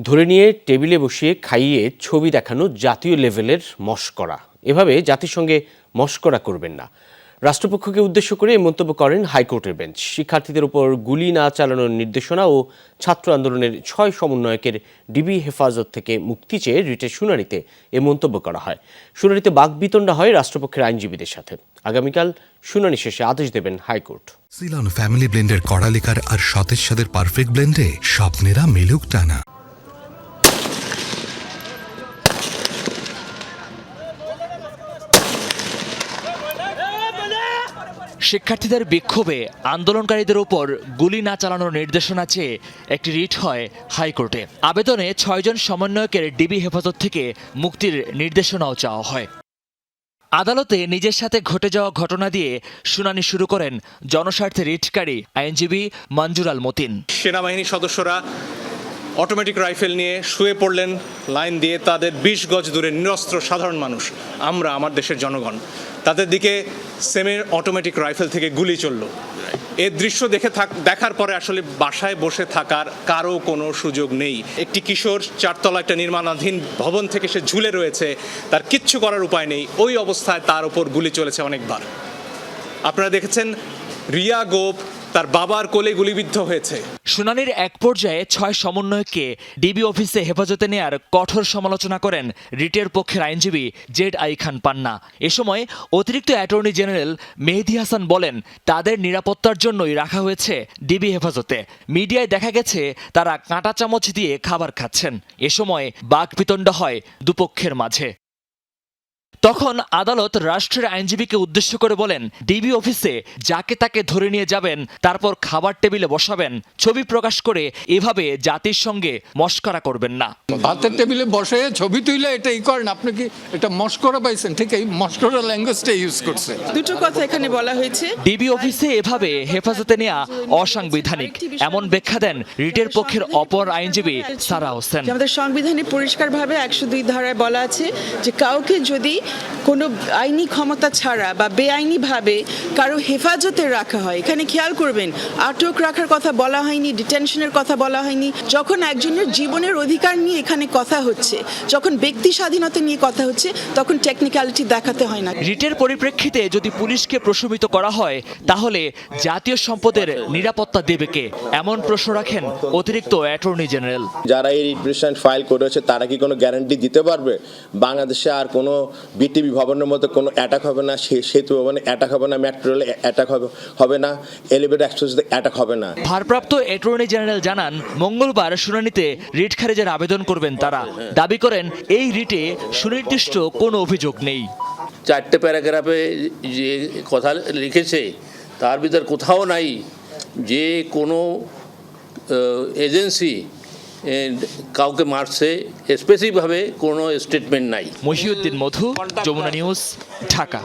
ধরে নিয়ে টেবিলে বসিয়ে খাইয়ে ছবি দেখানো জাতীয় লেভেলের মস্করা। এভাবে জাতিসংঘে মস্করা করবেন না। রাষ্ট্রপক্ষকে উদ্দেশ্য করে এই মন্তব্য করেন হাইকোর্টের বেঞ্চ। শিক্ষার্থীদের উপর গুলি না চালানোর নির্দেশনা ও ছাত্র আন্দোলনের ছয় সমন্বয়কের ডিবি হেফাজত থেকে মুক্তি চেয়ে রিটের শুনানিতে এ মন্তব্য করা হয়। শুনানিতে বাকবিতণ্ডা হয় রাষ্ট্রপক্ষের আইনজীবীদের সাথে। আগামীকাল শুনানি শেষে আদেশ দেবেন হাইকোর্ট। সিলন ফ্যামিলি ব্লেন্ডের কড়ালিকার আর সতেজ সাদের পারফেক্ট ব্লেন্ডে স্বপ্নেরা মিলুক টানা। শিক্ষার্থীদের বিক্ষোভে আন্দোলনকারীদের উপর গুলি না চালানোর নির্দেশনা চেয়ে একটি রিট হয় হাইকোর্টে। আবেদনে ছয়জন সমন্বয়কের ডিবি হেফাজত থেকে মুক্তির নির্দেশনাও চাওয়া হয়। আদালতে নিজের সাথে ঘটে যাওয়া ঘটনা দিয়ে শুনানি শুরু করেন জনস্বার্থে রিটকারী আইনজীবী মঞ্জুর আল মতিন। সেনাবাহিনীর সদস্যরা অটোমেটিক রাইফেল নিয়ে শুয়ে পড়লেন, লাইন দিয়ে তাদের বিশ গজ দূরে নিরস্ত্র সাধারণ মানুষ। আমরা, আমার দেশের জনগণ। তাদের দিকে সেমের অটোমেটিক রাইফেল থেকে গুলি চলল। এর দৃশ্য দেখে থাক, দেখার পরে আসলে বাসায় বসে থাকার কারও কোনো সুযোগ নেই। একটি কিশোর চারতলা একটা নির্মাণাধীন ভবন থেকে সে ঝুলে রয়েছে, তার কিচ্ছু করার উপায় নেই। ওই অবস্থায় তার ওপর গুলি চলেছে অনেকবার। আপনারা দেখেছেন রিয়া গোপ তার বাবার কোলে গুলিবিদ্ধ হয়েছে। শুনানির এক পর্যায়ে ছয় সমন্বয়ককে ডিবি অফিসে হেফাজতে নেয়ার কঠোর সমালোচনা করেন রিটের পক্ষের আইনজীবী জেড আই খান পান্না। এ সময় অতিরিক্ত অ্যাটর্নি জেনারেল মেহেদি হাসান বলেন, তাদের নিরাপত্তার জন্যই রাখা হয়েছে ডিবি হেফাজতে। মিডিয়ায় দেখা গেছে, তারা কাঁটা চামচ দিয়ে খাবার খাচ্ছেন। এ সময় বাকবিতণ্ড হয় দুপক্ষের মাঝে। তখন আদালত রাষ্ট্রের আইনজীবীকে উদ্দেশ্য করে বলেন ডিবি অফিসে যাকে তাকে ধরে নিয়ে যাবেন তারপর খাবার টেবিলে বসাবেন ছবি প্রকাশ করে এভাবে জাতির সঙ্গে মস্করা করবেন না। ভাতের টেবিলে বসে ছবি তুইলে এটা ই করেন আপনি কি এটা মস্করা পাইছেন? ঠিক এই মস্করা ল্যাঙ্গুয়েজটা ইউজ করছে। দুটো কথা এখানে বলা হয়েছে। ডিবি অফিসে এভাবে হেফাজতে নেওয়া অসাংবিধানিক। এমন ব্যাখ্যা দেন রিটের পক্ষের অপর আইনজীবী সারা হোসেন। আমাদের সংবিধানে পরিষ্কারভাবে একশো দুই ধারায় বলা আছে যে কাউকে যদি কোনো আইনি ক্ষমতা ছাড়া বা বেআইনিভাবে কারও হেফাজতে রাখা হয়। এখানে খেয়াল করবেন আটক রাখার কথা বলা হয়নি ডিটেনশনের কথা বলা হয়নি যখন একজনের জীবনের অধিকার নিয়ে এখানে কথা হচ্ছে যখন ব্যক্তি স্বাধীনতা নিয়ে কথা হচ্ছে তখন টেকনিক্যালিটি দেখাতে হয় না। রিটের পরিপ্রেক্ষিতে যদি পুলিশকে প্রশমিত করা হয় তাহলে জাতীয় সম্পদের নিরাপত্তা দেবে কে? এমন প্রশ্ন রাখেন অতিরিক্ত অ্যাটর্নি জেনারেল। যারা এই রিপ্রেশন ফাইল করেছে তারা কি কোনো গ্যারান্টি দিতে পারবে? বাংলাদেশে আর কোনো বিটিভি ভবনের মতো কোনো অ্যাটাক হবে না সে- সেতু ভবনে অ্যাটাক হবে না মেট্রো রেলে অ্যাটাক হবে হবে না এলিভেটর এক্সপ্রেসে অ্যাটাক হবে না। ভারপ্রাপ্ত অ্যাটর্নি জেনারেল জানান মঙ্গলবার শুনানিতে রিট খারিজের আবেদন করবেন তারা। দাবি করেন এই রিটে সুনির্দিষ্ট কোনো অভিযোগ নেই। চারটে প্যারাগ্রাফে যে কথা লিখেছে তার ভিতর কোথাও নাই যে কোনো এজেন্সি কাউকে মারছে স্পেসিফিকভাবে কোনো স্টেটমেন্ট নাই। মহিউদ্দিন মধু যমুনা নিউজ ঢাকা।